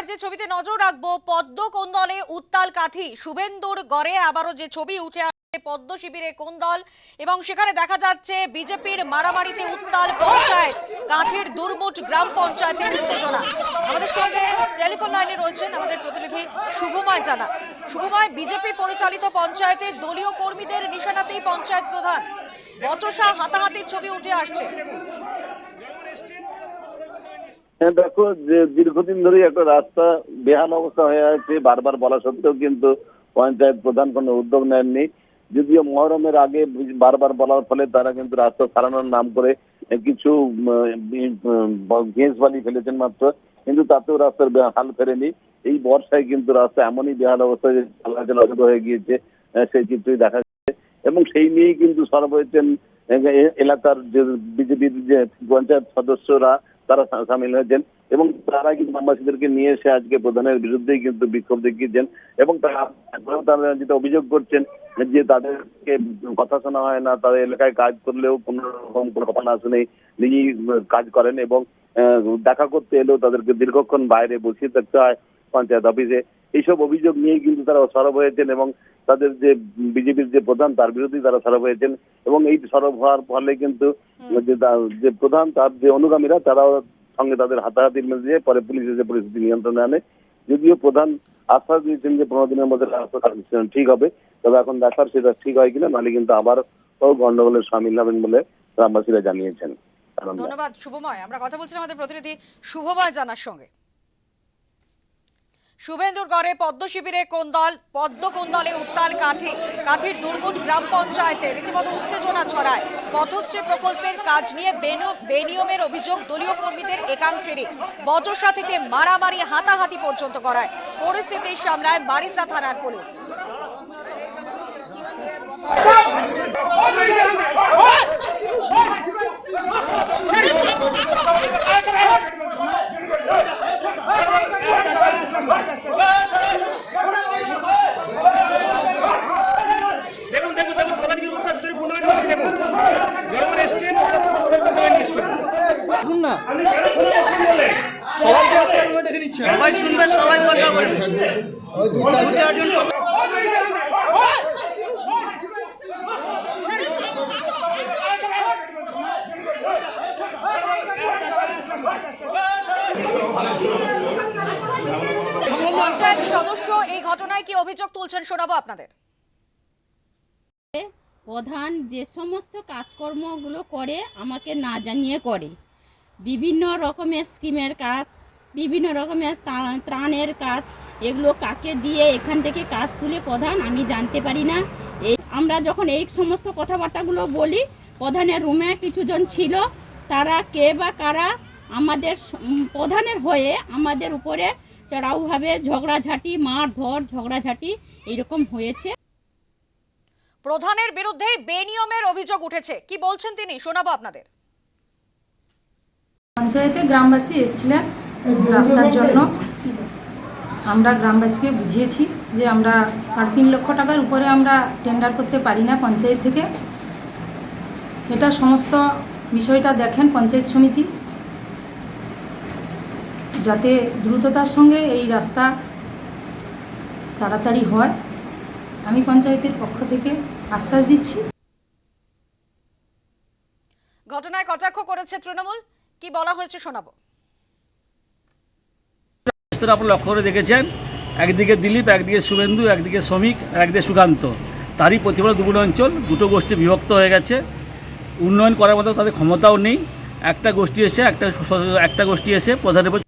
এবার যে ছবিতে নজর রাখব, পদ্ম কোন্দলে উত্তাল কাঠি শুভেন্দুর গড়ে আবারও যে ছবি উঠে আসছে, পদ্ম শিবিরে কোন দল এবং সেখানে দেখা যাচ্ছে বিজেপির মারামারিতে উত্তাল পঞ্চায়েত, কাঁথির দুর্মুট গ্রাম পঞ্চায়েতের উত্তেজনা। আমাদের সঙ্গে টেলিফোন লাইনে রয়েছেন আমাদের প্রতিনিধি শুভময় জানা। শুভময়, বিজেপি পরিচালিত পঞ্চায়েতে দলীয় কর্মীদের নিশানাতেই পঞ্চায়েত প্রধান। বচসা হাতাহাতির ছবি উঠে আসছে। হ্যাঁ দেখো, যে দীর্ঘদিন ধরেই একটা রাস্তা বেহাল অবস্থা হয়ে আছে, বারবার বলা সত্ত্বেও কিন্তু পঞ্চায়েত প্রধান কোনো উদ্যোগ নেননি। যদিও মহরমের আগে বারবার বলার ফলে তারা কিন্তু রাস্তা সারানোর নাম করে কিছু ঘেঁস বালি ফেলেছেন মাত্র, কিন্তু তাতেও রাস্তার হাল ফেরেনি। এই বর্ষায় কিন্তু রাস্তা এমনই বেহাল অবস্থায় চলাচল অযোগ্য হয়ে গিয়েছে সেই চিত্রই দেখা যাচ্ছে। এবং সেই নিয়েই কিন্তু সরব হয়েছেন এলাকার যে বিজেপির যে পঞ্চায়েত সদস্যরা, তারা সামিল হয়েছেন এবং তারা কিন্তু গ্রামবাসীদেরকে নিয়ে এসে আজকে প্রধানের বিরুদ্ধেই কিন্তু বিক্ষোভ দেখিয়েছেন এবং তারা তারা যেটা অভিযোগ করছেন যে তাদেরকে কথা শোনা হয় না, তাদের এলাকায় কাজ করলেও কোনো রকম কোনো কথা না শুনে নিজেই কাজ করেন এবং দেখা করতে এলেও তাদেরকে দীর্ঘক্ষণ বাইরে বসিয়ে থাকতে হয় পঞ্চায়েত অফিসে। এইসব অভিযোগ নিয়েই কিন্তু তারা সরব হয়েছেন এবং তাদের যে বিজেপির যে প্রধান তার বিরুদ্ধেই তারা সরব হয়েছেন এবং এই সরব হওয়ার ফলে কিন্তু যে প্রধান তার যে অনুগামীরা তারাও সঙ্গে তাদের হাতাহাতির মধ্যে পরে পুলিশ এসে পরিস্থিতি নিয়ন্ত্রণে আনে। যদিও প্রধান আশ্বাস দিয়েছেন যে পনেরো দিনের মধ্যে রাস্তা ঠিক হবে তবে এখন দেখার সেটা ঠিক হয় কিনা নাহলে কিন্তু আবার গন্ডগোলের সামিল হবেন বলে গ্রামবাসীরা জানিয়েছেন। ধন্যবাদ শুভময়। আমরা কথা বলছিলাম আমাদের প্রতিনিধি শুভময় জানার সঙ্গে। শুভেন্দুর গড়ে পদ্ম শিবিরে কোন্দল, পদ্ম কোন্দলে উত্তাল কাঁথি, কাঁথির দুর্গুট গ্রাম পঞ্চায়েতে রীতিমতো উত্তেজনা ছড়ায়। পথশ্রী প্রকল্পের কাজ নিয়ে বেনু- বেনিয়মের অভিযোগ দলীয় কর্মীদের একাংশেরই। বজ্রসাথীকে থেকে মারামারি, হাতাহাতি পর্যন্ত করায়। পরিস্থিতির সামলায় মারিসা থানার পুলিশ দেখুন দেখুন দেখুন প্রধান কি করতে ভিতরে গুন্ডামি করছে দেখুন যখন এসছেন গুন্ডামি এসছেন শুন না আপনি কেন ফোন করছেন বলে সবাইকে আপনার রুমে ডেকে নিচ্ছে। সবাই শুনবে সবাই কথা বলবে। দু চারজন পঞ্চায়েত সদস্য এই ঘটনায় কি অভিযোগ তুলছেন শোনাবো আপনাদের। প্রধান যে সমস্ত কাজকর্মগুলো করে আমাকে না জানিয়ে করে। বিভিন্ন রকমের স্কিমের কাজ, বিভিন্ন রকমের ত্রাণের কাজ, এগুলো কাকে দিয়ে এখান থেকে কাজ তুলে প্রধান আমি জানতে পারি না। এই, আমরা যখন এই সমস্ত কথাবার্তাগুলো বলি, প্রধানের রুমে কিছুজন ছিল, তারা কে বা কারা আমাদের প্রধানের হয়ে আমাদের উপরে চড়াউভাবে ঝগড়াঝাটি মার ধর ঝগড়াঝাটি এরকম হয়েছে। প্রধানের বিরুদ্ধে বেনিয়মের অভিযোগ উঠেছে। কি বলছেন তিনি? শোনাবো আপনাদের। পঞ্চায়েতে গ্রামবাসী এসেছিলেন রাস্তার জন্য। আমরা গ্রামবাসীকে বুঝিয়েছি যে আমরা সাড়ে তিন লক্ষ টাকার উপরে আমরা টেন্ডার করতে পারি না পঞ্চায়েত থেকে। এটা সমস্ত বিষয়টা দেখেন পঞ্চায়েত সমিতি। যাতে দ্রুততার সঙ্গে এই রাস্তা তাড়াতাড়ি হয়, আমি পঞ্চায়েতের পক্ষ থেকে আশ্বাস দিচ্ছি। ঘটনায় কটাক্ষ করেছে তৃণমূল? কি বলা হয়েছে শোনাবো। আপনার লক্ষ্য করে দেখেছেন, একদিকে দিলীপ, একদিকে শুভেন্দু, একদিকে শ্রমিক, একদিকে সুকান্ত। তারই প্রতিফলন দুগুণ অঞ্চল, দুটো গোষ্ঠী বিভক্ত হয়ে গেছে। উন্নয়ন করার মতো তাদের ক্ষমতাও নেই। একটা গোষ্ঠী এসে, একটা একটা গোষ্ঠী এসে প্রধানের উপর